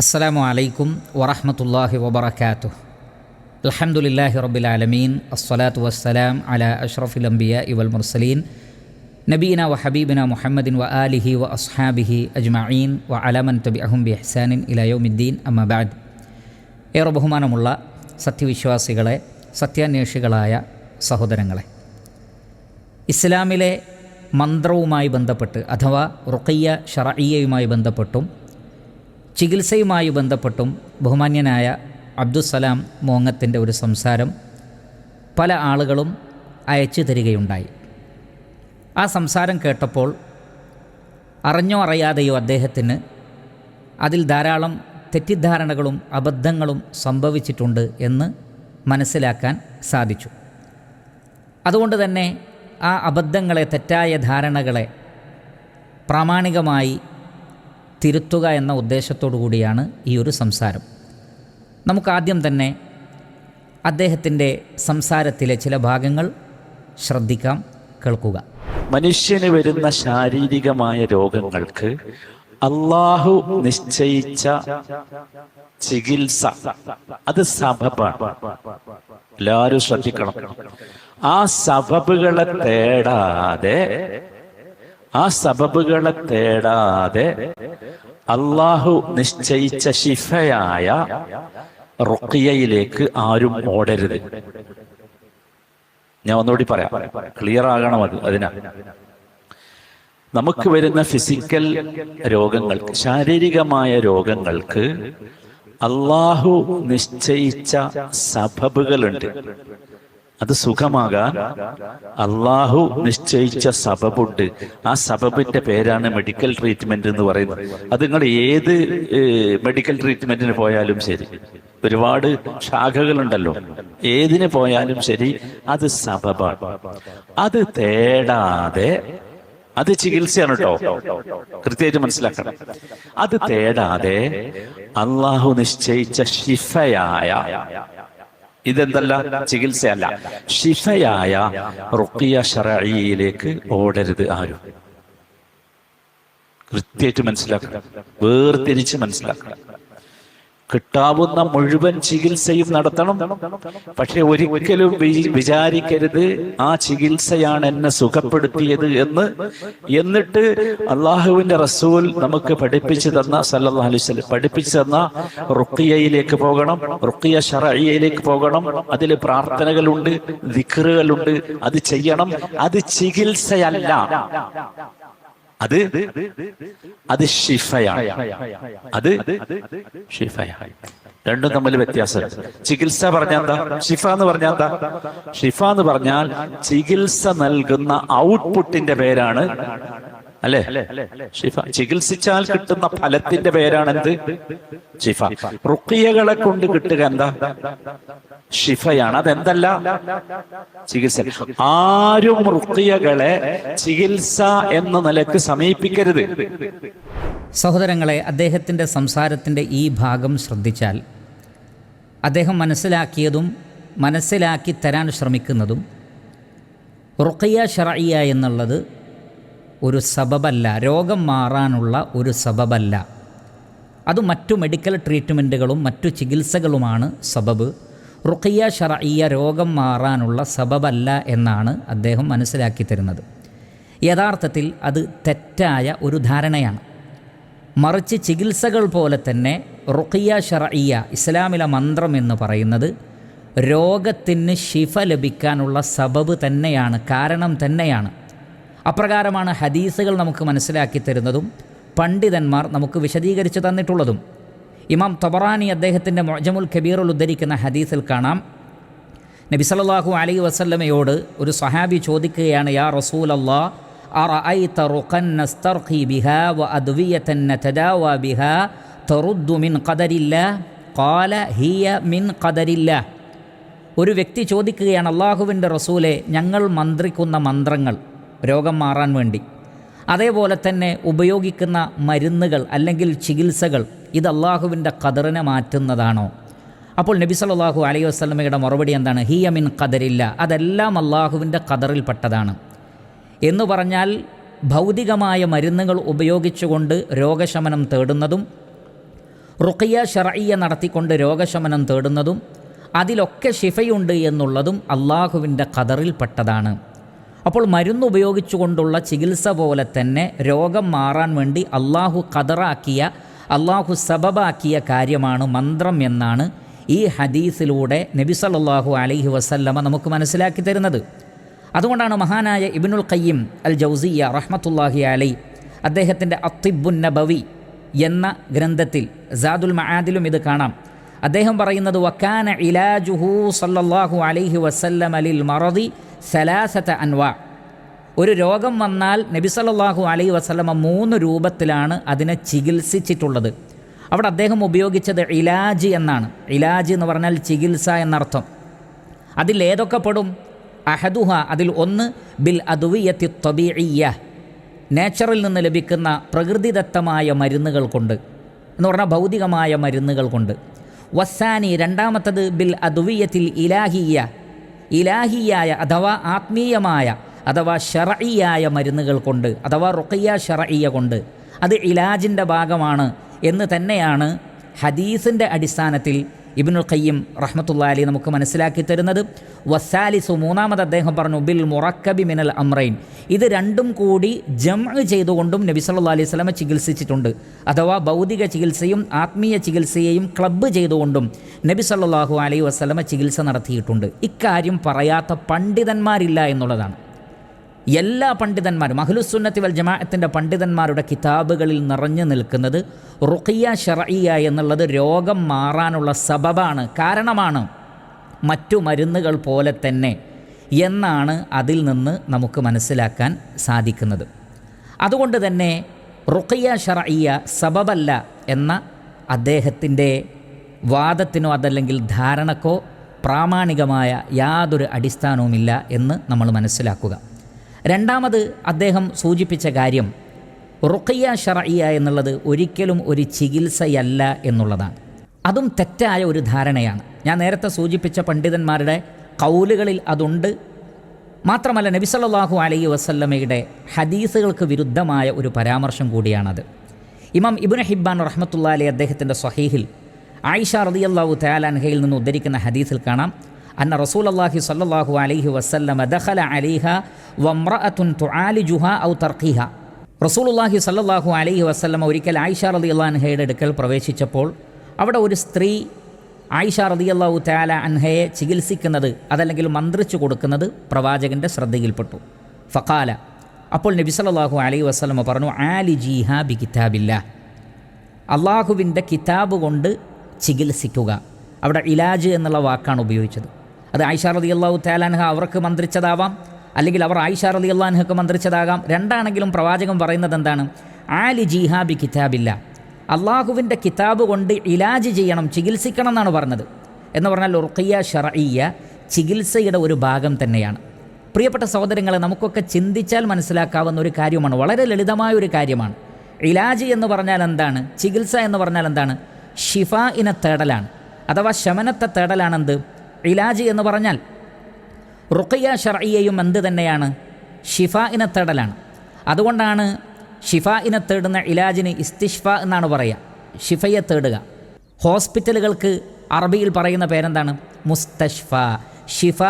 അസ്സലാമു അലൈക്കും വറഹമത്തല്ലാഹി വബർക്കാത്തു അൽഹംദുലില്ലാഹി റബ്ബിൽ ആലമീൻ. അസ്സലാത്തു വസ്സലാം അല അഷ്റഫുൽ അംബിയ ഇവൽ മുർസലീൻ. നബീന വ ഹബീബിന മുഹമ്മദിൻ വ ആലിഹി വ അസ്ഹാബിഹി അജ്മഈൻ വ അലമൻ തബി അഹുബി ഹസാനിൻ ഇലയോമിദ്ദീൻ അമ്മബാദ് ഏറെ ബഹുമാനമുള്ള സത്യവിശ്വാസികളെ സത്യാന്വേഷികളായ സഹോദരങ്ങളെ ഇസ്ലാമിലെ മന്ത്രവുമായി ബന്ധപ്പെട്ട് അഥവാ റുഖയ്യ ഷറയ്യയുമായി ബന്ധപ്പെട്ടും ചികിത്സയുമായി ബന്ധപ്പെട്ടും ബഹുമാന്യനായ അബ്ദുസലാം മോങ്ങത്തിന്റെ ഒരു സംസാരം പല ആളുകളും അയച്ചു തരികയുണ്ടായി. ആ സംസാരം കേട്ടപ്പോൾ അറിഞ്ഞോ അറിയാതെയോ അദ്ദേഹത്തിന് അതിൽ ധാരാളം തെറ്റിദ്ധാരണകളും അബദ്ധങ്ങളും സംഭവിച്ചിട്ടുണ്ട് എന്ന് മനസ്സിലാക്കാൻ സാധിച്ചു. അതുകൊണ്ട് തന്നെ ആ അബദ്ധങ്ങളെ തെറ്റായ ധാരണകളെ പ്രാമാണികമായി തിരുത്തുക എന്ന ഉദ്ദേശത്തോടു കൂടിയാണ് ഈ ഒരു സംസാരം. നമുക്കാദ്യം തന്നെ അദ്ദേഹത്തിന്റെ സംസാരത്തിലെ ചില ഭാഗങ്ങൾ ശ്രദ്ധിക്കാം കേൾക്കുക. മനുഷ്യന് വരുന്ന ശാരീരികമായ രോഗങ്ങൾക്ക് അള്ളാഹു നിശ്ചയിച്ച ചികിത്സ അത് സബബാണ്. എല്ലാവരും ശ്രദ്ധിക്കണം. ആ സബബുകളെ തേടാതെ ആ സബബുകളെ തേടാതെ അള്ളാഹു നിശ്ചയിച്ച ശിഫയായ റുക്കിയയിലേക്ക് ആരും ഓടരുത്. ഞാൻ ഒന്നുകൂടി പറയാം. ക്ലിയർ ആകണം അത് അതിനാ. നമുക്ക് വരുന്ന ഫിസിക്കൽ രോഗങ്ങൾക്ക് ശാരീരികമായ രോഗങ്ങൾക്ക് അള്ളാഹു നിശ്ചയിച്ച സബബുകളുണ്ട്. അത് സുഖമാകാൻ അള്ളാഹു നിശ്ചയിച്ച സബബുണ്ട്. ആ സബബിന്റെ പേരാണ് മെഡിക്കൽ ട്രീറ്റ്മെന്റ് എന്ന് പറയുന്നത്. അത് നിങ്ങൾ ഏത് മെഡിക്കൽ ട്രീറ്റ്മെന്റിന് പോയാലും ശരി. ഒരുപാട് ശാഖകളുണ്ടല്ലോ. ഏതിന് പോയാലും ശരി അത് സബബാണ്. അത് തേടാതെ അത് ചികിത്സയാണ് കേട്ടോ കൃത്യമായിട്ട് മനസ്സിലാക്കണം. അത് തേടാതെ അള്ളാഹു നിശ്ചയിച്ച ഷിഫയായ ഇതെന്തല്ല? ചികിത്സയല്ല. ഷിഫയായ റുക്കിയ ഷറയിലേക്ക് ഓടരുത് ആരും. കൃത്യമായിട്ട് മനസ്സിലാക്കണം. വേർതിരിച്ച് മനസ്സിലാക്കണം. കിട്ടാവുന്ന മുഴുവൻ ചികിത്സയും നടത്തണം. പക്ഷെ ഒരിക്കലും വിചാരിക്കരുത് ആ ചികിത്സയാണ് എന്നെ സുഖപ്പെടുത്തിയത് എന്ന്. എന്നിട്ട് അള്ളാഹുവിന്റെ റസൂൽ നമുക്ക് പഠിപ്പിച്ചു തന്ന സല്ലാ അലുസലം പഠിപ്പിച്ചു തന്ന റുക്കിയയിലേക്ക് പോകണം. റുക്കിയ ഷറയിലേക്ക് പോകണം. അതിൽ പ്രാർത്ഥനകളുണ്ട് ദിക്കറുകളുണ്ട് അത് ചെയ്യണം. അത് ചികിത്സയല്ല. അത് അത് ഷിഫയാണ് അത് ഷിഫയാണ് രണ്ടും തമ്മിൽ വ്യത്യാസം. ചികിത്സ പറഞ്ഞാൽ എന്താ? ഷിഫ എന്ന് പറഞ്ഞാൽ എന്താ? ഷിഫ എന്ന് പറഞ്ഞാൽ ചികിത്സ നൽകുന്ന ഔട്ട്പുട്ടിന്റെ പേരാണ് അല്ലേ? ഷിഫ. ചികിത്സിച്ചാൽ കിട്ടുന്ന ഫലത്തിന്റെ പേരാണ് എന്ത് ഷിഫ. റുക്കിയകളെ കൊണ്ട് കിട്ടുക എന്താ? ഷിഫയാണ്. അതെന്തല്ല? ചികിത്സ. ആരും റുക്കിയകളെ ചികിത്സ എന്ന നിലയ്ക്ക് സമീപിക്കരുത്. സഹോദരങ്ങളെ അദ്ദേഹത്തിന്റെ സംസാരത്തിന്റെ ഈ ഭാഗം ശ്രദ്ധിച്ചാൽ അദ്ദേഹം മനസ്സിലാക്കിയതും മനസ്സിലാക്കി തരാൻ ശ്രമിക്കുന്നതും റുഖയ്യ ഷറയ്യ എന്നുള്ളത് ഒരു സബബല്ല രോഗം മാറാനുള്ള ഒരു സബബല്ല. അത് മറ്റു മെഡിക്കൽ ട്രീറ്റ്മെന്റുകളും മറ്റു ചികിത്സകളുമാണ് സബബ്. റുഖിയ ഷറയ്യ രോഗം മാറാനുള്ള സബബല്ല എന്നാണ് അദ്ദേഹം മനസ്സിലാക്കി തരുന്നത്. യഥാർത്ഥത്തിൽ അത് തെറ്റായ ഒരു ധാരണയാണ്. മറിച്ച് ചികിത്സകൾ പോലെ തന്നെ റുഖിയ ഷറയ്യ ഇസ്ലാമിലെ മന്ത്രം എന്ന് പറയുന്നത് രോഗത്തിന് ശിഫ ലഭിക്കാനുള്ള സബബ് തന്നെയാണ് കാരണം തന്നെയാണ്. അപ്രകാരമാണ് ഹദീസുകൾ നമുക്ക് മനസ്സിലാക്കി തരുന്നതും പണ്ഡിതന്മാർ നമുക്ക് വിശദീകരിച്ച് തന്നിട്ടുള്ളതും ഇമാം തൊബറാനി അദ്ദേഹത്തിൻ്റെ മൊജമുൽ കബീറുൽ ഉദ്ധരിക്കുന്ന ഹദീസിൽ കാണാം നബി സല്ലല്ലാഹു അലൈഹി വസല്ലമയോട് ഒരു സഹാബി ചോദിക്കുകയാണ് യാ റസൂൽ അള്ളാ أرأيت رقا نسترقي بها وأدوية نتداوى بها ترد من قدر الله قال هي من قدر الله ഒരു വ്യക്തി ചോദിക്കുകയാണ് അള്ളാഹുവിൻ്റെ റസൂലെ ഞങ്ങൾ മന്ത്രിക്കുന്ന മന്ത്രങ്ങൾ രോഗം മാറാൻ വേണ്ടി. അതേപോലെ തന്നെ ഉപയോഗിക്കുന്ന മരുന്നുകൾ അല്ലെങ്കിൽ ചികിത്സകൾ ഇത് അള്ളാഹുവിന്റെ ഖദറിനെ മാറ്റുന്നതാണോ? അപ്പോൾ നബി സല്ലല്ലാഹു അലൈഹി വസ്ലമയുടെ മറുപടി എന്താണ്? ഹിയ മിൻ ഖദറില്ല. അതെല്ലാം അള്ളാഹുവിന്റെ ഖദറിൽപ്പെട്ടതാണ്. എന്ന് പറഞ്ഞാൽ ഭൗതികമായ മരുന്നുകൾ ഉപയോഗിച്ചുകൊണ്ട് രോഗശമനം തേടുന്നതും റുഖിയ ഷറയ്യ നടത്തിക്കൊണ്ട് രോഗശമനം തേടുന്നതും അതിലൊക്കെ ശിഫയുണ്ട് എന്നുള്ളതും അള്ളാഹുവിന്റെ ഖദറിൽപ്പെട്ടതാണ്. അപ്പോൾ മരുന്ന് ഉപയോഗിച്ചുകൊണ്ടുള്ള ചികിത്സ പോലെ തന്നെ രോഗം മാറാൻ വേണ്ടി അള്ളാഹു കതറാക്കിയ അള്ളാഹു സബബാക്കിയ കാര്യമാണ് മന്ത്രം എന്നാണ് ഈ ഹദീസിലൂടെ നബി സല്ലല്ലാഹു അലൈഹി വസല്ലമ നമുക്ക് മനസ്സിലാക്കി തരുന്നത്. അതുകൊണ്ടാണ് മഹാനായ ഇബിനുൽ ഖയ്യിം അൽ ജൗസിയ റഹ്മത്തുല്ലാഹി അലൈ അദ്ദേഹത്തിന്റെ അത്തിബുൻ നബവി എന്ന ഗ്രന്ഥത്തിൽ സാദുൽ മഹാദിലും ഇത് കാണാം. അദ്ദേഹം പറയുന്നത് വക്കാന ഇലാജുഹു സല്ലാഹു അലൈഹി വസല്ലം അലിൽ മറദി സലാസത്ത അൻവാ. ഒരു രോഗം വന്നാൽ നബി സല്ലല്ലാഹു അലൈഹി വസല്ലമ മൂന്ന് രൂപത്തിലാണ് അതിനെ ചികിത്സിച്ചിട്ടുള്ളത്. അവിടെ അദ്ദേഹം ഉപയോഗിച്ചത് ഇലാജ് എന്നാണ്. ഇലാജ് എന്ന് പറഞ്ഞാൽ ചികിത്സ എന്നർത്ഥം. അതിൽ ഏതൊക്കെ പെടും? അഹദുഹ അതിൽ ഒന്ന് ബിൽ അദുവിയത്തി തൊബിയ നേച്ചറിൽ നിന്ന് ലഭിക്കുന്ന പ്രകൃതിദത്തമായ മരുന്നുകൾ കൊണ്ട് എന്ന് പറഞ്ഞാൽ ഭൗതികമായ മരുന്നുകൾ കൊണ്ട്. വസാനി രണ്ടാമത്തത് ബിൽ അദുവിയത്തിൽ ഇലാഹിയ ഇലാഹിയായ അഥവാ ആത്മീയമായ അഥവാ ഷറയിയായ മരുന്നുകൾ കൊണ്ട് അഥവാ റുഖയ്യ ഷറയിയ കൊണ്ട് അത് ഇലാജിന്റെ ഭാഗമാണ് എന്ന് തന്നെയാണ് ഹദീസിന്റെ അടിസ്ഥാനത്തിൽ ഇബ്നുൽ ഖയ്യിം റഹ്മത്തുള്ള അലി നമുക്ക് മനസ്സിലാക്കി തരുന്നത്. വസാലിസു മൂന്നാമത് അദ്ദേഹം പറഞ്ഞു ബിൽ മുറക്കബി മിനൽ അമ്രൈൻ ഇത് രണ്ടും കൂടി ജം ചെയ്തുകൊണ്ടും നബി സല്ലല്ലാഹു അലൈഹി സ്വലമ ചികിത്സിച്ചിട്ടുണ്ട്. അഥവാ ഭൗതിക ചികിത്സയും ആത്മീയ ചികിത്സയെയും ക്ലബ്ബ് ചെയ്തുകൊണ്ടും നബി സല്ലല്ലാഹു അലൈഹി വസല്ലമ ചികിത്സ നടത്തിയിട്ടുണ്ട്. ഇക്കാര്യം പറയാത്ത പണ്ഡിതന്മാരില്ല എന്നുള്ളതാണ്. എല്ലാ പണ്ഡിതന്മാരും അഹ്ലുസുന്നത്തി വൽ ജമാഅത്തിന്റെ പണ്ഡിതന്മാരുടെ കിതാബുകളിൽ നിറഞ്ഞു നിൽക്കുന്നത് റുഖിയ ഷറയ്യ എന്നുള്ളത് രോഗം മാറാനുള്ള സബബാണ്. കാരണമാണ് മറ്റു മരുന്നുകൾ പോലെ തന്നെ എന്നാണ് അതിൽ നിന്ന് നമുക്ക് മനസ്സിലാക്കാൻ സാധിക്കുന്നത്. അതുകൊണ്ട് തന്നെ റുഖിയ ഷറയ്യ സബബല്ല എന്ന അദ്ദേഹത്തിന്റെ വാദത്തിനോ അതല്ലെങ്കിൽ ധാരണക്കോ പ്രാമാണികമായ യാതൊരു അടിസ്ഥാനവുമില്ല എന്ന് നമ്മൾ മനസ്സിലാക്കുക. രണ്ടാമത് അദ്ദേഹം സൂചിപ്പിച്ച കാര്യം റുഖയ്യ ഷറയ്യ എന്നുള്ളത് ഒരിക്കലും ഒരു ചികിത്സയല്ല എന്നുള്ളതാണ്. അതും തെറ്റായ ഒരു ധാരണയാണ്. ഞാൻ നേരത്തെ സൂചിപ്പിച്ച പണ്ഡിതന്മാരുടെ കൗലുകളിൽ അതുണ്ട്. മാത്രമല്ല നബി സല്ലല്ലാഹു അലൈഹി വസല്ലമയുടെ ഹദീസുകൾക്ക് വിരുദ്ധമായ ഒരു പരാമർശം കൂടിയാണത്. ഇമാം ഇബ്നു ഹിബ്ബാൻ റഹ്മത്തുള്ള അലി അദ്ദേഹത്തിന്റെ സ്വഹീഹിൽ ആയിഷ റളിയല്ലാഹു തആലാൻഹയിൽ നിന്ന് ഉദ്ധരിക്കുന്ന ഹദീസിൽ കാണാം. അന്ന റസൂൽ അള്ളാഹി സല്ലാഹു അലൈഹി വസല്ലമ ദഹല അലിഹ വമ്രഅത്തുൻ തുആലിജുഹ ഔ തർഖിഹ. റസൂലുള്ളാഹി സല്ലാഹു അലൈഹി വസല്ലമ ഒരിക്കൽ ആയിഷ റളിയല്ലാഹു അൻഹയുടെ അടുക്കൽ പ്രവേശിച്ചപ്പോൾ അവിടെ ഒരു സ്ത്രീ ആയിഷ റതി അള്ളാഹു താല അൻഹയെ ചികിത്സിക്കുന്നത് അതല്ലെങ്കിൽ മന്ത്രിച്ചു കൊടുക്കുന്നത് പ്രവാചകന്റെ ശ്രദ്ധയിൽപ്പെട്ടു. ഫക്കാല അപ്പോൾ നബി സല്ലാഹു അലൈഹി വസ്ലമ പറഞ്ഞു ആലി ജീഹ ബി കിതാബില്ല അള്ളാഹുവിന്റെ കിതാബ് കൊണ്ട് ചികിത്സിക്കുക. അവിടെ ഇലാജ് എന്നുള്ള വാക്കാണ് ഉപയോഗിച്ചത്. അത് ആയിഷ റതി അള്ളാഹു താലാൻഹ അവർക്ക് മന്ത്രിച്ചതാവാം. അല്ലെങ്കിൽ അവർ ആയിഷ റതി അള്ളാൻഹക്ക് മന്ത്രിച്ചതാകാം. രണ്ടാണെങ്കിലും പ്രവാചകൻ പറയുന്നത് എന്താണ്? ആലി ജിഹാബി കിതാബില്ല. അള്ളാഹുവിന്റെ കിതാബ് കൊണ്ട് ഇലാജ് ചെയ്യണം ചികിത്സിക്കണം എന്നാണ് പറഞ്ഞത്. എന്ന് പറഞ്ഞാൽ ഉർഖിയ ഷറയ്യ ചികിത്സയുടെ ഒരു ഭാഗം തന്നെയാണ്. പ്രിയപ്പെട്ട സഹോദരങ്ങളെ നമുക്കൊക്കെ ചിന്തിച്ചാൽ മനസ്സിലാക്കാവുന്ന ഒരു കാര്യമാണ് വളരെ ലളിതമായ ഒരു കാര്യമാണ്. ഇലാജ് എന്ന് പറഞ്ഞാൽ എന്താണ്? ചികിത്സ എന്ന് പറഞ്ഞാൽ എന്താണ്? ഷിഫ ഇന തേടലാണ്. അഥവാ ശമനത്തെ തേടലാണെന്ത്? ഇലാജ് എന്ന് പറഞ്ഞാൽ റുഖയ്യ ഷർഇയയും എന്ത് തന്നെയാണ്? ഷിഫ ഇന തേടലാണ്. അതുകൊണ്ടാണ് ഷിഫ തേടുന്ന ഇലാജിന് ഇസ്തിഷ്ഫ എന്നാണ് പറയുക ഷിഫയെ തേടുക. ഹോസ്പിറ്റലുകൾക്ക് അറബിയിൽ പറയുന്ന പേരെന്താണ്? മുസ്തഷ്ഫ. ഷിഫ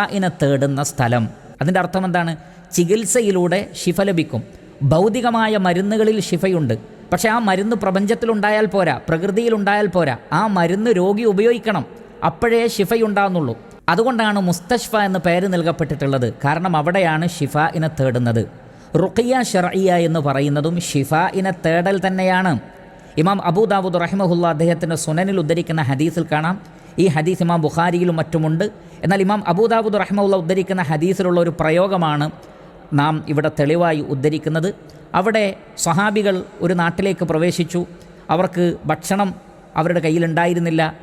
തേടുന്ന സ്ഥലം. അതിന്റെ അർത്ഥം എന്താണ്? ചികിത്സയിലൂടെ ഷിഫ ലഭിക്കും. ഭൗതികമായ മരുന്നുകളിൽ ഷിഫയുണ്ട്. പക്ഷേ ആ മരുന്ന് പ്രപഞ്ചത്തിലുണ്ടായാൽ പോരാ. പ്രകൃതിയിലുണ്ടായാൽ പോരാ. ആ മരുന്ന് രോഗി ഉപയോഗിക്കണം. അപ്പോഴേ ഷിഫയുണ്ടാകുന്നുള്ളൂ അതുകൊണ്ടാണ് മുസ്തഷ്ഫ എന്ന് പേര് നൽകപ്പെട്ടിട്ടുള്ളത്. കാരണം അവിടെയാണ് ഷിഫ ഇനെ തേടുന്നത്. റുഖിയ ഷറിയ എന്ന് പറയുന്നതും ഷിഫ ഇനെ തേടൽ തന്നെയാണ്. ഇമാം അബൂദാബുദ് റഹിമഹുല്ല അദ്ദേഹത്തിന്റെ സുനനിൽ ഉദ്ധരിക്കുന്ന ഹദീസിൽ കാണാം. ഈ ഹദീസ് ഇമാം ബുഖാരിയിലും മറ്റുമുണ്ട്. എന്നാൽ ഇമാം അബൂദാബുദ് റഹിമഹുല്ല ഉദ്ധരിക്കുന്ന ഹദീസിലുള്ള ഒരു പ്രയോഗമാണ് നാം ഇവിടെ തെളിവായി ഉദ്ധരിക്കുന്നത്. അവിടെ സ്വഹാബികൾ ഒരു നാട്ടിലേക്ക് പ്രവേശിച്ചു. അവർക്ക് ഭക്ഷണം അവരുടെ കയ്യിലുണ്ടായിരുന്നില്ല.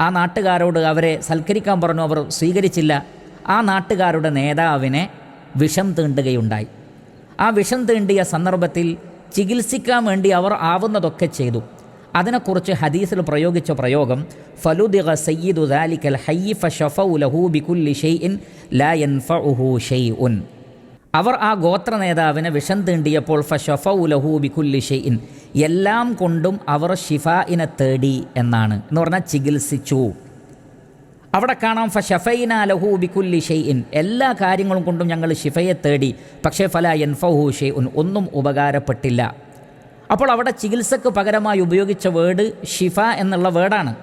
ആ നാട്ടുകാരോട് അവരെ സൽക്കരിക്കാൻ പറഞ്ഞു അവർ സ്വീകരിച്ചില്ല. ആ നാട്ടുകാരുടെ നേതാവിനെ വിഷം തീണ്ടുകയുണ്ടായി. ആ വിഷം തീണ്ടിയ സന്ദർഭത്തിൽ ചികിത്സിക്കാൻ വേണ്ടി അവർ ആവുന്നതൊക്കെ ചെയ്തു. അതിനെക്കുറിച്ച് ഹദീസിൽ പ്രയോഗിച്ച പ്രയോഗം ഫലുദിഗ സയ്യിദു ദാലിക്കൽ ഹയ്യിഫ ഷഫൗ ലഹു ബികുല്ലി ഷൈഇൻ ലാ യൻഫഉഹു ഷെയ്ഉൻ അവർ ആ ഗോത്ര നേതാവിനെ വിഷം തീണ്ടിയപ്പോൾ ഫഷഫ ലഹു ബിക്കുല്ലി ഷെയ്ഇൻ എല്ലാം കൊണ്ടും അവർ ഷിഫായിനെ തേടി എന്നാണ്. എന്ന് പറഞ്ഞാൽ ചികിത്സിച്ചു. അവിടെ കാണാം ഫഷഫൈന ലഹു ബിക്കുല്ലി ഷെയ്ഇൻ എല്ലാ കാര്യങ്ങളും കൊണ്ടും ഞങ്ങൾ ഷിഫയെ തേടി. പക്ഷേ ഫല എൻഫഹു ഷെയ്ഉൻ ഒന്നും ഉപകാരപ്പെട്ടില്ല. അപ്പോൾ അവിടെ ചികിത്സക്ക് പകരമായി ഉപയോഗിച്ച വേർഡ് ഷിഫ എന്നുള്ള വേർഡാണ്.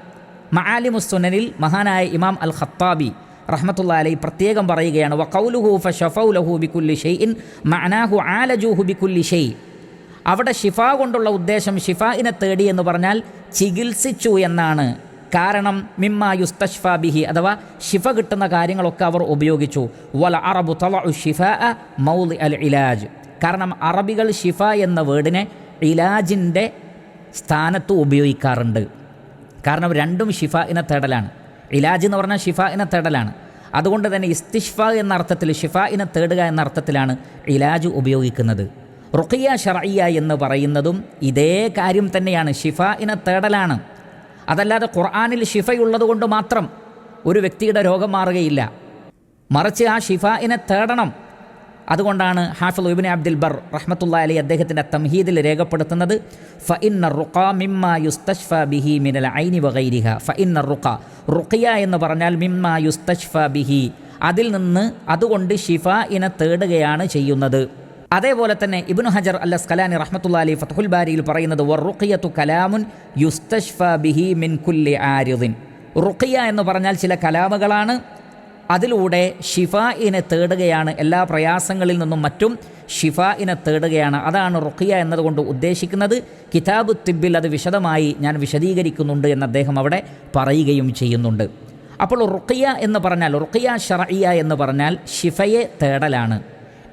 മഹാലിമുസ്തുനനിൽ മഹാനായ ഇമാം അൽ ഖത്താബി റഹ്മത്തുള്ള അലൈ പ്രത്യേകം പറയുകയാണ് വ ഫ ഫഷഫൗ ലഹു ബിക്കുല്ലി ഷെയ്ഇൻ മഅനാഹു ആലജൂഹു ബിക്കുല്ലി ഷെയ് അവിടെ ഷിഫ കൊണ്ടുള്ള ഉദ്ദേശം ഷിഫായിനെ തേടി എന്ന് പറഞ്ഞാൽ ചികിത്സിച്ചു എന്നാണ്. കാരണം മിമ്മ യുസ്തഷ്ഫ ബിഹി അഥവാ ഷിഫ കിട്ടുന്ന കാര്യങ്ങളൊക്കെ അവർ ഉപയോഗിച്ചു. വല അറബു തല ഷിഫ മൗലി അൽ ഇലാജ്. കാരണം അറബികൾ ഷിഫ എന്ന വേർഡിനെ ഇലാജിന്റെ സ്ഥാനത്ത് ഉപയോഗിക്കാറുണ്ട്. കാരണം രണ്ടും ഷിഫ ഇനെ തേടലാണ്. ഇലാജ് എന്ന് പറഞ്ഞാൽ ഷിഫ ഇനെ തേടലാണ്. അതുകൊണ്ട് തന്നെ ഇസ്തിഷ്ഫ എന്ന അർത്ഥത്തിൽ ഷിഫ ഇനെ തേടുക എന്ന അർത്ഥത്തിലാണ് ഇലാജ് ഉപയോഗിക്കുന്നത്. റുഖിയ ഷറയ്യ എന്ന് പറയുന്നതും ഇതേ കാര്യം തന്നെയാണ് ഷിഫ ഇനെ തേടലാണ്. അതല്ലാതെ ഖുർആാനിൽ ഷിഫയുള്ളത് കൊണ്ട് മാത്രം ഒരു വ്യക്തിയുടെ രോഗം മാറുകയില്ല. മറിച്ച് ആ ഷിഫായിനെ തേടണം. അതുകൊണ്ടാണ് ഹാഫിൽ ഇബിൻ അബ്ദുൽ ബർ റഹ്മത്തുള്ള അലി അദ്ദേഹത്തിന്റെ തംഹീദിൽ രേഖപ്പെടുത്തുന്നത് ഫ ഇന്ന റുഖ മിമ്മ ബിഹി മിനൽ ഐനി വഗൈരിഹ ഫ ഇന്ന റുഖ റുഖിയ എന്ന് പറഞ്ഞാൽ മിമ്മ യുസ്തഷ്ഫ ബിഹി. അതിൽ നിന്ന് അതുകൊണ്ട് ഷിഫ ഇനെ തേടുകയാണ് ചെയ്യുന്നത്. അതേപോലെ തന്നെ ഇബ്നു ഹജർ അല്ല സ്കലാനി റഹ്മത്തുള്ള അലി ഫത്തുൽ ബാരിയിൽ പറയുന്നത് വറുഖിയത്തു റുഖിയത്തു കലാമുൻ യുസ്തഷ്ഫ ബിഹി മിൻ കുല്ലി ആരിദിൻ. റുഖിയ എന്ന് പറഞ്ഞാൽ ചില കലാമുകളാണ് അതിലൂടെ ഷിഫായിനെ തേടുകയാണ് എല്ലാ പ്രയാസങ്ങളിൽ നിന്നും മറ്റും ഷിഫായിനെ തേടുകയാണ്. അതാണ് റുഖിയ എന്നതുകൊണ്ട് ഉദ്ദേശിക്കുന്നത്. കിതാബ് തിബിൽ അത് വിശദമായി ഞാൻ വിശദീകരിക്കുന്നുണ്ട് എന്ന് അദ്ദേഹം അവിടെ പറയുകയും ചെയ്യുന്നുണ്ട്. അപ്പോൾ റുഖിയ എന്ന് പറഞ്ഞാൽ റുഖിയ ഷറഇയ എന്ന് പറഞ്ഞാൽ ഷിഫയെ തേടലാണ്.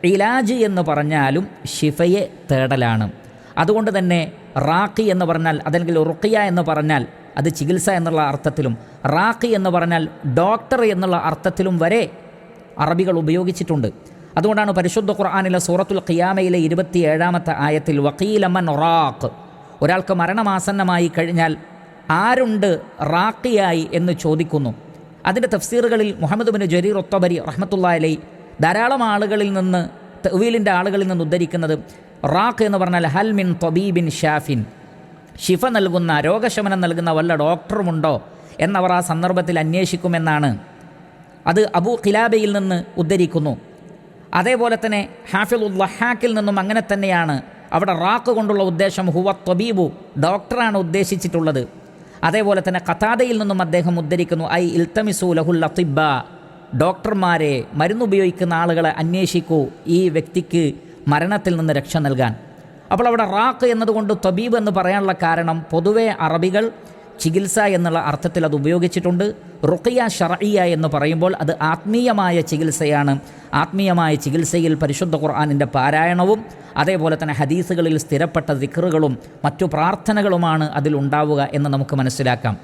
ഇലാജ് എന്ന് പറഞ്ഞാലും ഷിഫയെ തേടലാണ്. അതുകൊണ്ട് തന്നെ റാഖി എന്ന് പറഞ്ഞാൽ അതല്ലെങ്കിൽ റുഖിയ എന്ന് പറഞ്ഞാൽ അത് ചികിത്സ എന്നുള്ള അർത്ഥത്തിലും റാഖി എന്ന് പറഞ്ഞാൽ ഡോക്ടർ എന്നുള്ള അർത്ഥത്തിലും വരെ അറബികൾ ഉപയോഗിച്ചിട്ടുണ്ട്. അതുകൊണ്ടാണ് പരിശുദ്ധ ഖുർആാനിലെ സൂറത്തുൽ ഖിയാമയിലെ ഇരുപത്തി ഏഴാമത്തെ ആയത്തിൽ വക്കീലമ്മൻ റാഖ്. ഒരാൾക്ക് മരണമാസന്നമായി കഴിഞ്ഞാൽ ആരുണ്ട് റാഖിയായി എന്ന് ചോദിക്കുന്നു. അതിന്റെ തഫ്സീറുകളിൽ മുഹമ്മദ് ബിൻ ജരീർ ഒത്തബരി റഹ്മത്തുള്ള അലൈ ധാരാളം ആളുകളിൽ നിന്ന് തവീലിന്റെ ആളുകളിൽ നിന്ന് ഉദ്ധരിക്കുന്നത് റാഖ് എന്ന് പറഞ്ഞാൽ ഹൽ മിൻ തൊബീബിൻ ഷാഫിൻ. ഷിഫ നൽകുന്ന രോഗശമനം നൽകുന്ന വല്ല ഡോക്ടറുമുണ്ടോ എന്നവർ ആ സന്ദർഭത്തിൽ അന്വേഷിക്കുമെന്നാണ്. അത് അബു ഖിലാബയിൽ നിന്ന് ഉദ്ധരിക്കുന്നു. അതേപോലെ തന്നെ ഹാഫിൽ ഉള്ളഹാക്കിൽ നിന്നും അങ്ങനെ തന്നെയാണ്. അവിടെ റാക്ക് കൊണ്ടുള്ള ഉദ്ദേശം ഹുവ ത്വബീബു ഡോക്ടറാണ് ഉദ്ദേശിച്ചിട്ടുള്ളത്. അതേപോലെ തന്നെ കഥാതയിൽ നിന്നും അദ്ദേഹം ഉദ്ധരിക്കുന്നു ഐ ഇൽത്തമിസു ലഹുൽ ലത്തിബ ഡോക്ടർമാരെ മരുന്നുപയോഗിക്കുന്ന ആളുകളെ അന്വേഷിക്കൂ ഈ വ്യക്തിക്ക് മരണത്തിൽ നിന്ന് രക്ഷ നൽകാൻ. അപ്പോൾ അവിടെ റാക്ക് എന്നതുകൊണ്ട് തബീബ് എന്ന് പറയാനുള്ള കാരണം പൊതുവെ അറബികൾ ചികിത്സ എന്നുള്ള അർത്ഥത്തിൽ അത് ഉപയോഗിച്ചിട്ടുണ്ട്. റുഖിയ ഷറഇയ എന്ന് പറയുമ്പോൾ അത് ആത്മീയമായ ചികിത്സയാണ്. ആത്മീയമായ ചികിത്സയിൽ പരിശുദ്ധ ഖുർആാനിന്റെ പാരായണവും അതേപോലെ തന്നെ ഹദീസുകളിൽ സ്ഥിരപ്പെട്ട ദിക്റുകളും മറ്റു പ്രാർത്ഥനകളുമാണ് അതിലുണ്ടാവുക എന്ന് നമുക്ക് മനസ്സിലാക്കാം.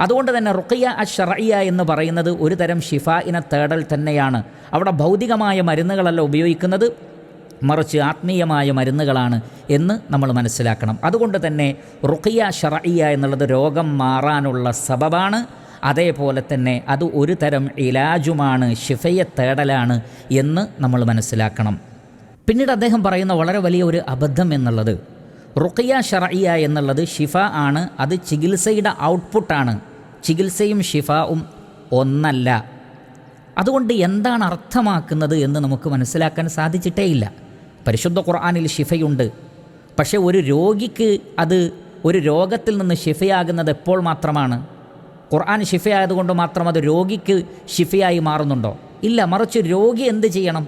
അതുകൊണ്ട് തന്നെ റുഖിയ അഷറഇയ എന്ന് പറയുന്നത് ഒരു തരം ഷിഫ ഇന തേടൽ തന്നെയാണ്. അവിടെ ഭൗതികമായ മരുന്നുകളല്ല ഉപയോഗിക്കുന്നത്. മറിച്ച് ആത്മീയമായ മരുന്നുകളാണ് എന്ന് നമ്മൾ മനസ്സിലാക്കണം. അതുകൊണ്ട് തന്നെ റുഖിയ ഷറയ്യ എന്നുള്ളത് രോഗം മാറാനുള്ള സബബാണ്. അതേപോലെ തന്നെ അത് ഒരു തരം ഇലാജുമാണ് ഷിഫയെ തേടലാണ് എന്ന് നമ്മൾ മനസ്സിലാക്കണം. പിന്നീട് അദ്ദേഹം പറയുന്ന വളരെ വലിയ ഒരു അബദ്ധം എന്നുള്ളത് റുഖിയ ഷറയ്യ എന്നുള്ളത് ഷിഫ ആണ് അത് ചികിത്സയുടെ ഔട്ട്പുട്ടാണ് ചികിത്സയും ഷിഫാവും ഒന്നല്ല. അതുകൊണ്ട് എന്താണ് അർത്ഥമാക്കുന്നത് എന്ന് നമുക്ക് മനസ്സിലാക്കാൻ സാധിച്ചിട്ടേയില്ല. പരിശുദ്ധ ഖുർആാനിൽ ഷിഫയുണ്ട് പക്ഷേ ഒരു രോഗിക്ക് അത് ഒരു രോഗത്തിൽ നിന്ന് ഷിഫയാകുന്നത് എപ്പോൾ മാത്രമാണ്? ഖുർആൻ ഷിഫയായതുകൊണ്ട് മാത്രം അത് രോഗിക്ക് ഷിഫയായി മാറുന്നുണ്ടോ? ഇല്ല മറിച്ച് രോഗി എന്ത് ചെയ്യണം?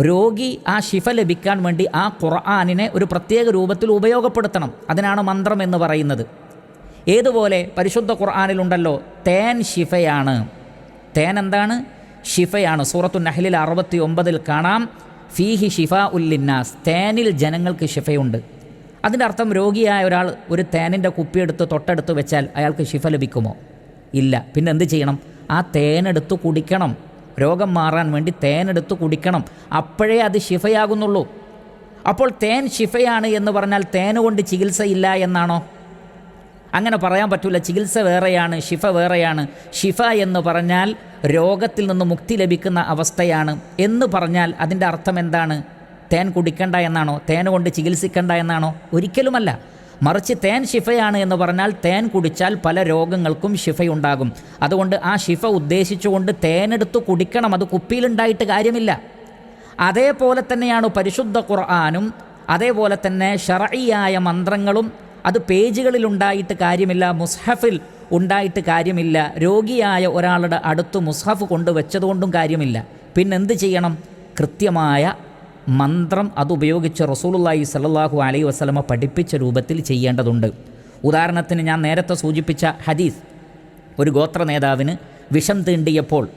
രോഗി ആ ഷിഫ ലഭിക്കാൻ വേണ്ടി ആ ഖുർആാനിനെ ഒരു പ്രത്യേക രൂപത്തിൽ ഉപയോഗപ്പെടുത്തണം. അതിനാണ് മന്ത്രം എന്ന് പറയുന്നത്. ഏതുപോലെ പരിശുദ്ധ ഖുർആാനിലുണ്ടല്ലോ തേൻ ഷിഫയാണ് തേൻ എന്താണ്? ഷിഫയാണ് സൂറത്തു നഹലിൽ അറുപത്തി ഒമ്പതിൽ കാണാം. ഫീഹി ഷിഫ ഉല്ലിന്നാസ് തേനിൽ ജനങ്ങൾക്ക് ഷിഫയുണ്ട് അതിന്റെ അർത്ഥം രോഗിയായ ഒരാൾ ഒരു തേനിന്റെ കുപ്പിയെടുത്ത് തൊട്ടടുത്ത് വെച്ചാൽ അയാൾക്ക് ഷിഫ ലഭിക്കുമോ? ഇല്ല. പിന്നെ എന്ത് ചെയ്യണം? ആ തേനെടുത്ത് കുടിക്കണം. രോഗം മാറാൻ വേണ്ടി തേനെടുത്ത് കുടിക്കണം. അപ്പോഴേ അത് ഷിഫയാകുന്നുള്ളൂ അപ്പോൾ തേൻ ഷിഫയാണ് എന്ന് പറഞ്ഞാൽ തേന് കൊണ്ട് ചികിത്സയില്ല എന്നാണോ? അങ്ങനെ പറയാൻ പറ്റില്ല ചികിത്സ വേറെയാണ് ഷിഫ വേറെയാണ്. ഷിഫ എന്ന് പറഞ്ഞാൽ രോഗത്തിൽ നിന്ന് മുക്തി ലഭിക്കുന്ന അവസ്ഥയാണ്. എന്ന് പറഞ്ഞാൽ അതിന്റെ അർത്ഥം എന്താണ്? തേൻ കുടിക്കണ്ട എന്നാണോ? തേൻ കൊണ്ട് ചികിത്സിക്കണ്ട എന്നാണോ? ഒരിക്കലുമല്ല. മറിച്ച് തേൻ ഷിഫയാണ് എന്ന് പറഞ്ഞാൽ തേൻ കുടിച്ചാൽ പല രോഗങ്ങൾക്കും ഷിഫയുണ്ടാകും അതുകൊണ്ട് ആ ഷിഫ ഉദ്ദേശിച്ചുകൊണ്ട് തേനെടുത്ത് കുടിക്കണം. അത് കുപ്പിയിലുണ്ടായിട്ട് കാര്യമില്ല. അതേപോലെ തന്നെയാണ് പരിശുദ്ധ ഖുർആാനും അതേപോലെ തന്നെ ഷറയിയായ മന്ത്രങ്ങളും അത് പേജുകളിൽ ഉണ്ടായിട്ട് കാര്യമില്ല മുസ്ഹഫിൽ ഉണ്ടായിട്ട് കാര്യമില്ല. രോഗിയായ ഒരാളുടെ അടുത്ത് മുസ്ഹഫ് കൊണ്ടുവച്ചതുകൊണ്ടും കാര്യമില്ല. പിന്നെ പിന്നെന്ത് ചെയ്യണം? കൃത്യമായ മന്ത്രം അതുപയോഗിച്ച് റസൂലുള്ളാഹി സ്വല്ലല്ലാഹു അലൈഹി വസല്ലമ പഠിപ്പിച്ച രൂപത്തിൽ ചെയ്യേണ്ടതുണ്ട്. ഉദാഹരണത്തിന് ഞാൻ നേരത്തെ സൂചിപ്പിച്ച ഹദീസ്. ഒരു ഗോത്ര നേതാവിന് വിഷം തീണ്ടിയപ്പോൾ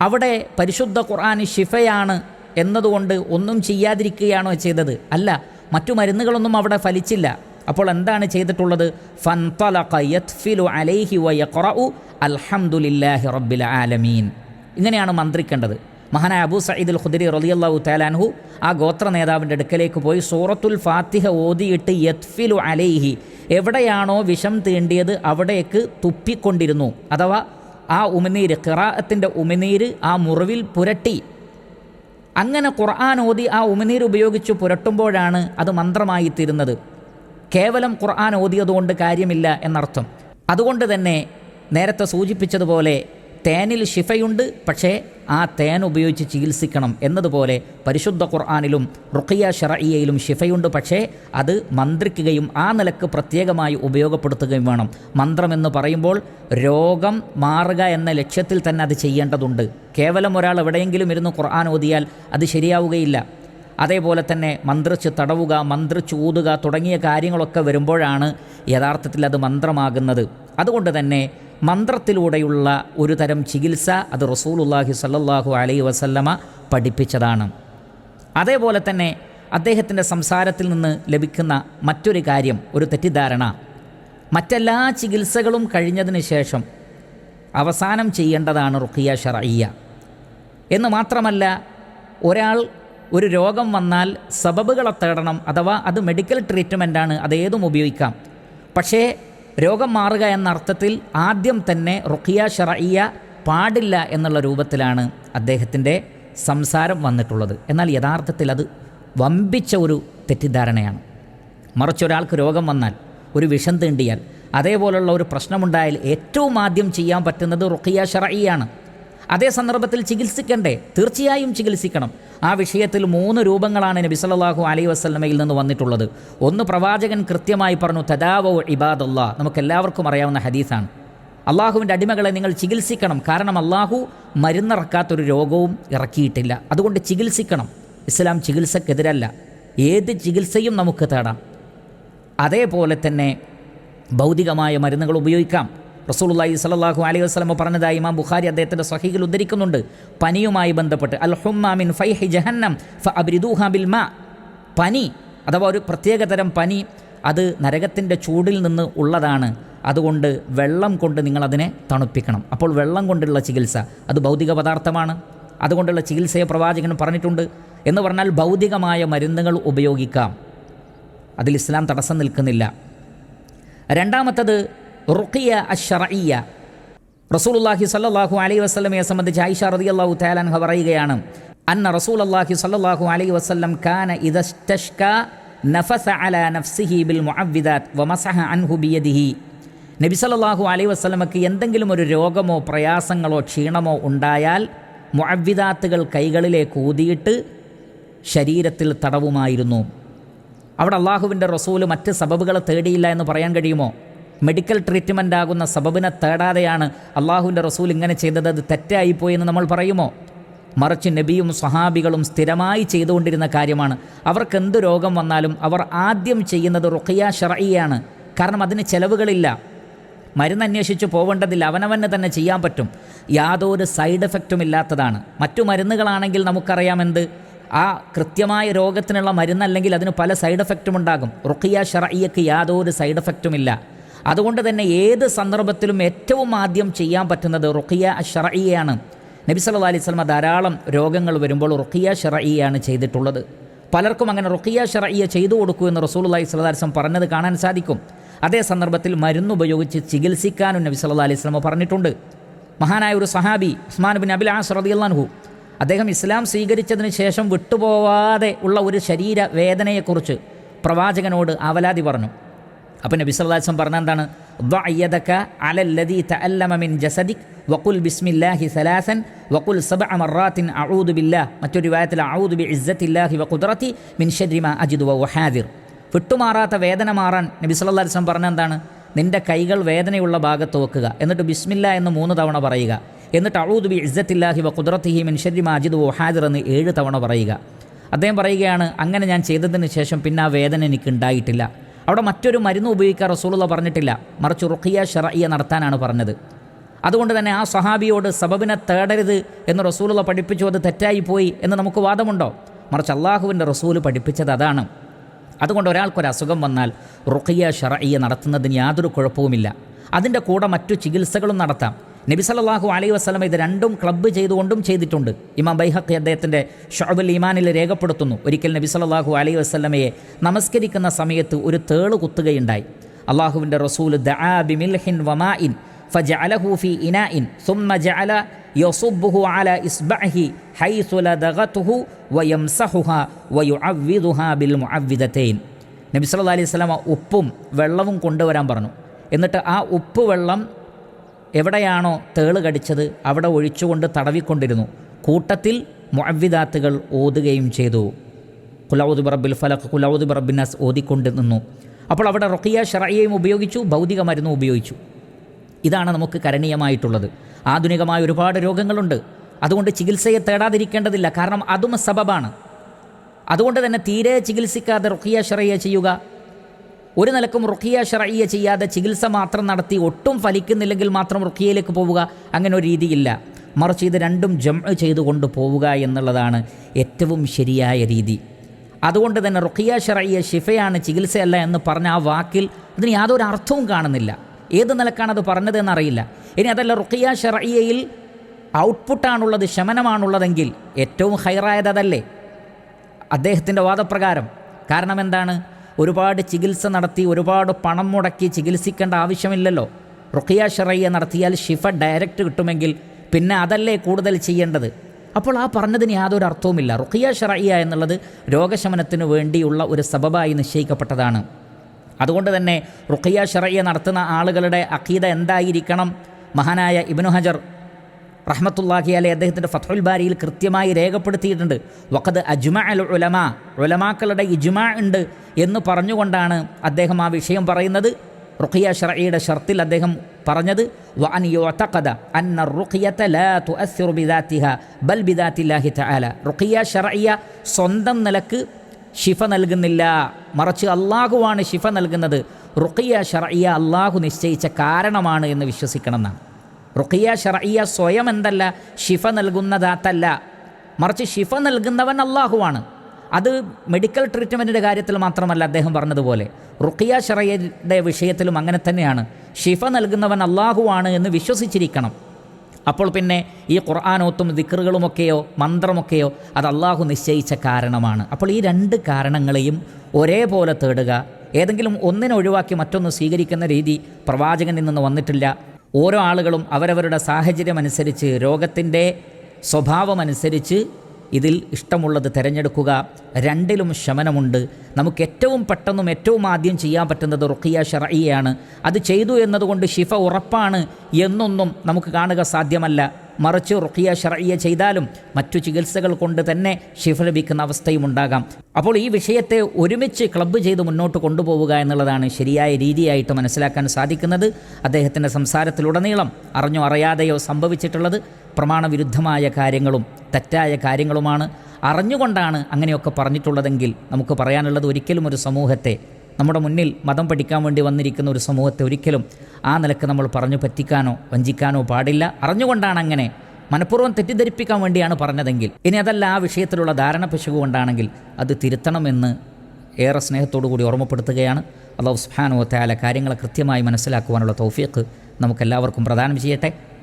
അവിടെ പരിശുദ്ധ ഖുർആൻ ഷിഫയാണ് എന്നതുകൊണ്ട് ഒന്നും ചെയ്യാതിരിക്കുകയാണോ ചെയ്തത്? അല്ല മറ്റു മരുന്നുകളൊന്നും അവിടെ ഫലിച്ചില്ല. അപ്പോൾ എന്താണ് ചെയ്തിട്ടുള്ളത്? അലൈഹി റബ്ബിൽ ആലമീൻ. ഇങ്ങനെയാണ് മന്ത്രിക്കേണ്ടത്. മഹാനായ അബൂ സയ്യിദ് അൽ ഖുദരി റളിയല്ലാഹു താലാൻഹു ആ ഗോത്ര നേതാവിന്റെ അടുക്കലേക്ക് പോയി സൂറത്തുൽ ഫാത്തിഹ ഓതിയിട്ട് യത്ഫിലു അലൈഹി. എവിടെയാണോ വിഷം തീണ്ടിയത് അവിടേക്ക് തുപ്പിക്കൊണ്ടിരുന്നു. അഥവാ ആ ഉമിനീര് ഖിറാഅത്തിന്റെ ഉമിനീര് ആ മുറിവിൽ പുരട്ടി. അങ്ങനെ ഖുർആൻ ഓതി ആ ഉമിനീർ ഉപയോഗിച്ച് പുരട്ടുമ്പോഴാണ് അത് മന്ത്രമായി തീരുന്നത് കേവലം ഖുർആൻ ഓതിയതുകൊണ്ട് കാര്യമില്ല എന്നർത്ഥം. അതുകൊണ്ട് തന്നെ നേരത്തെ സൂചിപ്പിച്ചതുപോലെ തേനിൽ ഷിഫയുണ്ട് പക്ഷേ ആ തേൻ ഉപയോഗിച്ച് ചികിത്സിക്കണം എന്നതുപോലെ പരിശുദ്ധ ഖുർആാനിലും റുഖിയ ഷറയിയയിലും ഷിഫയുണ്ട് പക്ഷേ അത് മന്ത്രിക്കുകയും ആ നിലയ്ക്ക് പ്രത്യേകമായി ഉപയോഗപ്പെടുത്തുകയും വേണം. മന്ത്രമെന്ന് പറയുമ്പോൾ രോഗം മാറുക എന്ന ലക്ഷ്യത്തിൽ തന്നെ അത് ചെയ്യേണ്ടതുണ്ട്. കേവലം ഒരാൾ എവിടെയെങ്കിലും ഇരുന്ന് ഖുർആൻ ഓതിയാൽ അത് ശരിയാവുകയില്ല. അതേപോലെ തന്നെ മന്ത്രിച്ച് തടവുക മന്ത്രിച്ച് ഊതുക തുടങ്ങിയ കാര്യങ്ങളൊക്കെ വരുമ്പോഴാണ് യഥാർത്ഥത്തിൽ അത് മന്ത്രമാകുന്നത്. അതുകൊണ്ട് തന്നെ മന്ത്രത്തിലൂടെയുള്ള ഒരു തരം ചികിത്സ അത് റസൂലുല്ലാഹി സല്ലാഹു അലൈ വസല്ലമ പഠിപ്പിച്ചതാണ്. അതേപോലെ തന്നെ അദ്ദേഹത്തിന്റെ സംസാരത്തിൽ നിന്ന് ലഭിക്കുന്ന മറ്റൊരു കാര്യം ഒരു തെറ്റിദ്ധാരണ. മറ്റെല്ലാ ചികിത്സകളും കഴിഞ്ഞതിന് ശേഷം അവസാനം ചെയ്യേണ്ടതാണ് റുഖിയ ഷറയ്യ എന്ന് മാത്രമല്ല ഒരാൾ ഒരു രോഗം വന്നാൽ സബബുകളെ തേടണം അഥവാ അത് മെഡിക്കൽ ട്രീറ്റ്മെന്റാണ് അത് ഉപയോഗിക്കാം. പക്ഷേ രോഗം മാറുക എന്ന അർത്ഥത്തിൽ ആദ്യം തന്നെ റുഖിയ ഷറയ്യ പാടില്ല എന്നുള്ള രൂപത്തിലാണ് അദ്ദേഹത്തിന്റെ സംസാരം വന്നിട്ടുള്ളത്. എന്നാൽ യഥാർത്ഥത്തിൽ അത് വമ്പിച്ച ഒരു തെറ്റിദ്ധാരണയാണ്. മറിച്ചൊരാൾക്ക് രോഗം വന്നാൽ ഒരു വിഷം തീണ്ടിയാൽ അതേപോലുള്ള ഒരു പ്രശ്നമുണ്ടായാൽ ഏറ്റവും ആദ്യം ചെയ്യാൻ പറ്റുന്നത് റുഖിയ ഷറയ്യാണ് അതേ സന്ദർഭത്തിൽ ചികിത്സിക്കണ്ടേ? തീർച്ചയായും ചികിത്സിക്കണം. ആ വിഷയത്തിൽ മൂന്ന് രൂപങ്ങളാണ് നബി സല്ലാഹു അലൈ വസ്ലമയിൽ നിന്ന് വന്നിട്ടുള്ളത്. ഒന്ന് പ്രവാചകൻ കൃത്യമായി പറഞ്ഞു തദാവോ ഇബാദല്ലാ. നമുക്കെല്ലാവർക്കും അറിയാവുന്ന ഹദീസാണ്. അള്ളാഹുവിന്റെ അടിമകളെ നിങ്ങൾ ചികിത്സിക്കണം. കാരണം അള്ളാഹു മരുന്നിറക്കാത്തൊരു രോഗവും ഇറക്കിയിട്ടില്ല. അതുകൊണ്ട് ചികിത്സിക്കണം. ഇസ്ലാം ചികിത്സക്കെതിരല്ല. ഏത് ചികിത്സയും നമുക്ക് തേടാം. അതേപോലെ തന്നെ ഭൗതികമായ മരുന്നുകൾ ഉപയോഗിക്കാം. റസൂലുള്ളാഹി സ്വല്ലല്ലാഹു അലൈഹി വസ്ലമ പറഞ്ഞതായി ഇമാം ബുഖാരി അദ്ദേഹത്തിന്റെ സ്വഹീഹിൽ ഉദ്ധരിക്കുന്നുണ്ട്. പനിയുമായി ബന്ധപ്പെട്ട് അൽ ഹുമ്മ മിൻ ഫൈഹി ജഹന്നം ഫ ബിൽ മാ. പനി അഥവാ ഒരു പ്രത്യേകതരം പനി അത് നരകത്തിന്റെ ചൂടിൽ നിന്ന് ഉള്ളതാണ്. അതുകൊണ്ട് വെള്ളം കൊണ്ട് നിങ്ങളതിനെ തണുപ്പിക്കണം. അപ്പോൾ വെള്ളം കൊണ്ടുള്ള ചികിത്സ അത് ഭൗതിക പദാർത്ഥമാണ്. അതുകൊണ്ടുള്ള ചികിത്സയെ പ്രവാചകൻ പറഞ്ഞിട്ടുണ്ട്. എന്ന് പറഞ്ഞാൽ ഭൗതികമായ മരുന്നുകൾ ഉപയോഗിക്കാം. അതിൽ ഇസ്ലാം തടസ്സം നിൽക്കുന്നില്ല. രണ്ടാമത്തത് റുഖിയ അഷറിയ റസൂലുള്ളാഹി സ്വല്ലല്ലാഹു അലൈഹി വസല്ലമയെ സംബന്ധിച്ച് ആയിഷ റളിയല്ലാഹു തആല അൻഹ പറയുകയാണ് അന്ന റസൂലുള്ളാഹി സ്വല്ലല്ലാഹു അലൈഹി വസല്ലം കാന ഇദസ്തഷ്ക നഫസ അല നഫ്സിഹി ബിൽ മുഅവ്വിദാത് വമസഹ അൻഹു ബിയദിഹി. നബി സ്വല്ലല്ലാഹു അലൈഹി വസല്ലമക്ക് എന്തെങ്കിലും ഒരു രോഗമോ പ്രയാസങ്ങളോ ക്ഷീണമോ ഉണ്ടായാൽ മുഅവ്വിദാത്തുകൾ കൈകളിലേക്ക് ഊതിയിട്ട് ശരീരത്തിൽ തടവുമായിരുന്നു. അവിടെ അള്ളാഹുവിന്റെ റസൂൽ മറ്റ് സബബുകളെ തേടിയില്ല എന്ന് പറയാൻ കഴിയുമോ? മെഡിക്കൽ ട്രീറ്റ്മെന്റ് ആകുന്ന സബബിനെ തേടാതെയാണ് അള്ളാഹുവിന്റെ റസൂൽ ഇങ്ങനെ ചെയ്തത്. അത് തെറ്റായിപ്പോയി എന്ന് നമ്മൾ പറയുമോ? മറിച്ച് നബിയും സ്വഹാബികളും സ്ഥിരമായി ചെയ്തുകൊണ്ടിരുന്ന കാര്യമാണ്. അവർക്ക് എന്ത് രോഗം വന്നാലും അവർ ആദ്യം ചെയ്യുന്നത് റുഖിയ ഷറയിയാണ് കാരണം അതിന് ചെലവുകളില്ല. മരുന്ന് അന്വേഷിച്ച് പോവേണ്ടതില്ല. അവനവന് തന്നെ ചെയ്യാൻ പറ്റും. യാതൊരു സൈഡ് എഫക്റ്റും ഇല്ലാത്തതാണ്. മറ്റു മരുന്നുകളാണെങ്കിൽ നമുക്കറിയാം എന്ത്? ആ കൃത്യമായ രോഗത്തിനുള്ള മരുന്നല്ലെങ്കിൽ അതിന് പല സൈഡ് എഫക്റ്റും ഉണ്ടാകും. റുഖിയ ഷറയ്യക്ക് യാതൊരു സൈഡ് എഫക്റ്റും ഇല്ല. അതുകൊണ്ട് തന്നെ ഏത് സന്ദർഭത്തിലും ഏറ്റവും ആദ്യം ചെയ്യാൻ പറ്റുന്നത് റുഖിയ ഷറയ്യയാണ് നബി സല്ലല്ലാഹു അലൈഹി സ്വലമ ധാരാളം രോഗങ്ങൾ വരുമ്പോൾ റുഖിയ ഷറയ്യയാണ് ചെയ്തിട്ടുള്ളത്. പലർക്കും അങ്ങനെ റുഖിയ ഷറയ്യ ചെയ്തു കൊടുക്കൂ എന്ന് റസൂൽ അലൈഹി വസല്ലം പറഞ്ഞത് കാണാൻ സാധിക്കും. അതേ സന്ദർഭത്തിൽ മരുന്ന് ഉപയോഗിച്ച് ചികിത്സിക്കാനും നബി സല്ലാ അലൈഹി സ്വലമ പറഞ്ഞിട്ടുണ്ട്. മഹാനായ ഒരു സഹാബി ഉസ്മാൻ ബിൻ അബിൽ ആസ് റദിയല്ലാൻഹു അദ്ദേഹം ഇസ്ലാം സ്വീകരിച്ചതിന് ശേഷം വിട്ടുപോവാതെ ഉള്ള ഒരു ശരീര വേദനയെക്കുറിച്ച് പ്രവാചകനോട് അവലാതി പറഞ്ഞു. അപ്പം നബി സല്ലാസം പറഞ്ഞ എന്താണ്? ദ്വയ്യതക്ക അലല്ലതി തഅല്ലമമിൻ ജസദിക് വഖുൽ ബിസ്മില്ലാഹി സലാസൻ വഖുൽ സബ അമറാത്തിൻ അഊദു ബില്ലാ മറ്റൊരു വായത്തിൽ അഊദു ബി ഇസ്സത്തില്ലാഹി വ കുദറത്തി മിൻ ഷരിമ അജിദു വ വഹാദിർ വിട്ടുമാറാത്ത വേദന മാറാൻ നബി സല്ലാ വസ്ലം പറഞ്ഞ എന്താണ്? നിന്റെ കൈകൾ വേദനയുള്ള ഭാഗത്ത് വെക്കുക. എന്നിട്ട് ബിസ്മില്ല എന്ന് മൂന്ന് തവണ പറയുക. എന്നിട്ട് അഴൂദ് ബി ഇസ്സത്തില്ലാഹി വ കുദറത്തിഹി മിൻ ഷരി മാജിദ് വഹാദിർ എന്ന് ഏഴ് തവണ പറയുക. അദ്ദേഹം പറയുകയാണ് അങ്ങനെ ഞാൻ ചെയ്തതിന് ശേഷം പിന്നെ ആ വേദന എനിക്ക് ഉണ്ടായിട്ടില്ല അവിടെ മറ്റൊരു മരുന്ന് ഉപയോഗിക്കാൻ റസൂലുള്ള പറഞ്ഞിട്ടില്ല. മറിച്ച് റുഖിയ ഷറയ്യ നടത്താനാണ് പറഞ്ഞത്. അതുകൊണ്ട് തന്നെ ആ സഹാബിയോട് സബബിനെ തേടരുത് എന്ന് റസൂലുള്ള പഠിപ്പിച്ചു അത് തെറ്റായി പോയി എന്ന് നമുക്ക് വാദമുണ്ടോ? മറിച്ച് അള്ളാഹുവിന്റെ റസൂൽ പഠിപ്പിച്ചത് അതാണ്. അതുകൊണ്ട് ഒരാൾക്കൊരു അസുഖം വന്നാൽ റുഖിയ ഷറയ്യ നടത്തുന്നതിന് യാതൊരു കുഴപ്പവുമില്ല. അതിന്റെ കൂടെ മറ്റു ചികിത്സകളും നടത്താം. നബി സല്ലല്ലാഹു അലൈഹി വസല്ലം ഇത് രണ്ടും ക്ലബ്ബ് ചെയ്തുകൊണ്ടും ചെയ്തിട്ടുണ്ട് ഇമാം ബൈഹഖി അദ്ദേഹത്തിൻ്റെ ഷഅബുൽ ഈമാനിൽ രേഖപ്പെടുത്തുന്നു ഒരിക്കൽ നബി സല്ലല്ലാഹു അലൈഹി വസല്ലമയെ നമസ്കരിക്കുന്ന സമയത്ത് ഒരു തേള് കുത്തുകയുണ്ടായി അള്ളാഹുവിൻ്റെ റസൂൽ ദആ ബിമിൽഹിൻ വമാഇൻ فجعله في إناء ثم جعل يصبه على إصبعه حيث لدغته ويمسحها ويعوضها بالمعوذتين നബി സല്ലല്ലാഹു അലൈഹി വസല്ലമ ഉപ്പും വെള്ളവും കൊണ്ടുവരാൻ പറഞ്ഞു എന്നിട്ട് ആ ഉപ്പ് വെള്ളം എവിടെയാണോ തേൾ കടിച്ചത് അവിടെ ഒഴിച്ചുകൊണ്ട് തടവിക്കൊണ്ടിരുന്നു. കൂട്ടത്തിൽ മുഅവ്വിദാത്തുകൾ ഓതുകയും ചെയ്തു. കുലൌദ് ബറബിൽ ഫലഖ് കുലൌദ് ബറബിനസ് ഓതിക്കൊണ്ട് നിന്നു. അപ്പോൾ അവിടെ റൊക്കിയ ഷറയ്യയും ഉപയോഗിച്ചു ഭൗതിക മരുന്നും ഉപയോഗിച്ചു. ഇതാണ് നമുക്ക് കരണീയമായിട്ടുള്ളത്. ആധുനികമായ ഒരുപാട് രോഗങ്ങളുണ്ട്. അതുകൊണ്ട് ചികിത്സയെ തേടാതിരിക്കേണ്ടതില്ല. കാരണം അതും സബബാണ്. അതുകൊണ്ട് തന്നെ തീരെ ചികിത്സിക്കാതെ റുഖിയ ഷറയ്യ ചെയ്യുക ഒരു നിലക്കും റുഖിയ ഷറയ്യ ചെയ്യാതെ ചികിത്സ മാത്രം നടത്തി ഒട്ടും ഫലിക്കുന്നില്ലെങ്കിൽ മാത്രം റുഖിയയിലേക്ക് പോവുക അങ്ങനെ ഒരു രീതിയില്ല. മറിച്ച് ഇത് രണ്ടും ജം ചെയ്തുകൊണ്ട് പോവുക എന്നുള്ളതാണ് ഏറ്റവും ശരിയായ രീതി. അതുകൊണ്ട് തന്നെ റുഖിയ ഷറയ്യ ഷിഫയാണ് ചികിത്സയല്ല എന്ന് പറഞ്ഞ ആ വാക്കിൽ അതിന് യാതൊരു അർത്ഥവും കാണുന്നില്ല. ഏത് നിലക്കാണ് അത് പറഞ്ഞതെന്നറിയില്ല. ഇനി അതല്ല റുഖിയ ഷറയ്യയിൽ ഔട്ട്പുട്ടാണുള്ളത് ശമനമാണുള്ളതെങ്കിൽ ഏറ്റവും ഹൈറായത് അതല്ലേ? അദ്ദേഹത്തിന്റെ വാദപ്രകാരം. കാരണം എന്താണ്? ഒരുപാട് ചികിത്സ നടത്തി ഒരുപാട് പണം മുടക്കി ചികിത്സിക്കേണ്ട ആവശ്യമില്ലല്ലോ. റുഖിയ ഷെറയ്യ നടത്തിയാൽ ഷിഫ ഡയറക്റ്റ് കിട്ടുമെങ്കിൽ പിന്നെ അതല്ലേ കൂടുതൽ ചെയ്യേണ്ടത്? അപ്പോൾ ആ പറഞ്ഞതിന് യാതൊരു അർത്ഥവുമില്ല. റുഖിയ ഷെറയ്യ എന്നുള്ളത് രോഗശമനത്തിന് വേണ്ടിയുള്ള ഒരു സബബായി നിശ്ചയിക്കപ്പെട്ടതാണ്. അതുകൊണ്ട് തന്നെ റുഖിയ ഷെറയ്യ നടത്തുന്ന ആളുകളുടെ അഖീദ എന്തായിരിക്കണം? മഹാനായ ഇബ്നു ഹജർ റഹ്മത്തുല്ലാഹി അലി അദ്ദേഹത്തിന്റെ ഫത്ഹുൽ ബാരിയിൽ കൃത്യമായി രേഖപ്പെടുത്തിയിട്ടുണ്ട്. വഖദ് അജ്മ അൽ ഉലമ ഉലമാക്കളുടെ ഇജ്മ ഉണ്ട് എന്ന് പറഞ്ഞുകൊണ്ടാണ് അദ്ദേഹം ആ വിഷയം പറയുന്നത്. റുഖിയ ഷറയുടെ ഷർത്തിൽ അദ്ദേഹം പറഞ്ഞത് വഅൻ യുഅതഖദ അന്ന റുഖിയത ലാ തുഅസ്സിറു ബിദാത്തിഹ ബൽ ബിദാത്തില്ലാഹി തആല. റുഖിയ ഷറയ്യ സ്വന്തം നിലയ്ക്ക് ശിഫ നൽകുന്നില്ല. മറിച്ച് അള്ളാഹുവാണ് ശിഫ നൽകുന്നത്. റുഖിയ ഷറയ്യ അള്ളാഹു നിശ്ചയിച്ച കാരണമാണ് എന്ന് വിശ്വസിക്കണം എന്നാണ്. റുഖിയ ഷറയ്യ സ്വയം എന്തല്ല? ഷിഫ നൽകുന്നതാത്തല്ല. മറിച്ച് ഷിഫ നൽകുന്നവൻ അള്ളാഹുവാണ് അത് മെഡിക്കൽ ട്രീറ്റ്മെന്റിന്റെ കാര്യത്തിൽ മാത്രമല്ല അദ്ദേഹം പറഞ്ഞതുപോലെ. റുഖിയ ഷറയ്യയുടെ വിഷയത്തിലും അങ്ങനെ തന്നെയാണ്. ഷിഫ നൽകുന്നവൻ അള്ളാഹുവാണ് എന്ന് വിശ്വസിച്ചിരിക്കണം. അപ്പോൾ പിന്നെ ഈ ഖുർആാനോത്തും ദിക്കറുകളുമൊക്കെയോ മന്ത്രമൊക്കെയോ അത് അള്ളാഹു നിശ്ചയിച്ച കാരണമാണ്. അപ്പോൾ ഈ രണ്ട് കാരണങ്ങളെയും ഒരേപോലെ തേടുക. ഏതെങ്കിലും ഒന്നിനെ ഒഴിവാക്കി മറ്റൊന്ന് സ്വീകരിക്കുന്ന രീതി പ്രവാചകനിൽ നിന്ന് വന്നിട്ടില്ല. ഓരോ ആളുകളും അവരവരുടെ സാഹചര്യമനുസരിച്ച് രോഗത്തിന്റെ സ്വഭാവമനുസരിച്ച് ഇതിൽ ഇഷ്ടമുള്ളത് തിരഞ്ഞെടുക്കുക. രണ്ടിലും ശമനമുണ്ട്. നമുക്ക് ഏറ്റവും പെട്ടെന്നും ഏറ്റവും ആദ്യം ചെയ്യാൻ പറ്റുന്നത് റുഖിയ ഷറയ്യാണ് അത് ചെയ്തു എന്നതുകൊണ്ട് ഷിഫ ഉറപ്പാണ് എന്നൊന്നും നമുക്ക് കാണുക സാധ്യമല്ല. മറിച്ച് റുഖിയ ഷറയ്യ ചെയ്താലും മറ്റു ചികിത്സകൾ കൊണ്ട് തന്നെ ഷിഫ ലഭിക്കുന്ന അവസ്ഥയും ഉണ്ടാകാം. അപ്പോൾ ഈ വിഷയത്തെ ഒരുമിച്ച് ക്ലബ്ബ് ചെയ്ത് മുന്നോട്ട് കൊണ്ടുപോവുക എന്നുള്ളതാണ് ശരിയായ രീതിയായിട്ട് മനസ്സിലാക്കാൻ സാധിക്കുന്നത്. അദ്ദേഹത്തിന്റെ സംസാരത്തിലുടനീളം അറിഞ്ഞോ അറിയാതെയോ സംഭവിച്ചിട്ടുള്ളത് പ്രമാണവിരുദ്ധമായ കാര്യങ്ങളും തെറ്റായ കാര്യങ്ങളുമാണ് അറിഞ്ഞുകൊണ്ടാണ് അങ്ങനെയൊക്കെ പറഞ്ഞിട്ടുള്ളതെങ്കിൽ നമുക്ക് പറയാനുള്ളത് ഒരിക്കലും ഒരു സമൂഹത്തെ നമ്മുടെ മുന്നിൽ മതം പഠിക്കാൻ വേണ്ടി വന്നിരിക്കുന്ന ഒരു സമൂഹത്തെ ഒരിക്കലും ആ നിലയ്ക്ക് നമ്മൾ പറഞ്ഞു പറ്റിക്കാനോ വഞ്ചിക്കാനോ പാടില്ല. അറിഞ്ഞുകൊണ്ടാണ് അങ്ങനെ. മനഃപൂർവം തെറ്റിദ്ധരിപ്പിക്കാൻ വേണ്ടിയാണ് പറഞ്ഞതെങ്കിൽ. ഇനി അതല്ല ആ വിഷയത്തിലുള്ള ധാരണ പിശകു കൊണ്ടാണെങ്കിൽ അത് തിരുത്തണമെന്ന് ഏറെ സ്നേഹത്തോടു കൂടി ഓർമ്മപ്പെടുത്തുകയാണ്. അള്ളാഹു സുഹാനോ വതആല കാര്യങ്ങളെ കൃത്യമായി മനസ്സിലാക്കുവാനുള്ള തൗഫീഖ് നമുക്കെല്ലാവർക്കും പ്രദാനം ചെയ്യട്ടെ.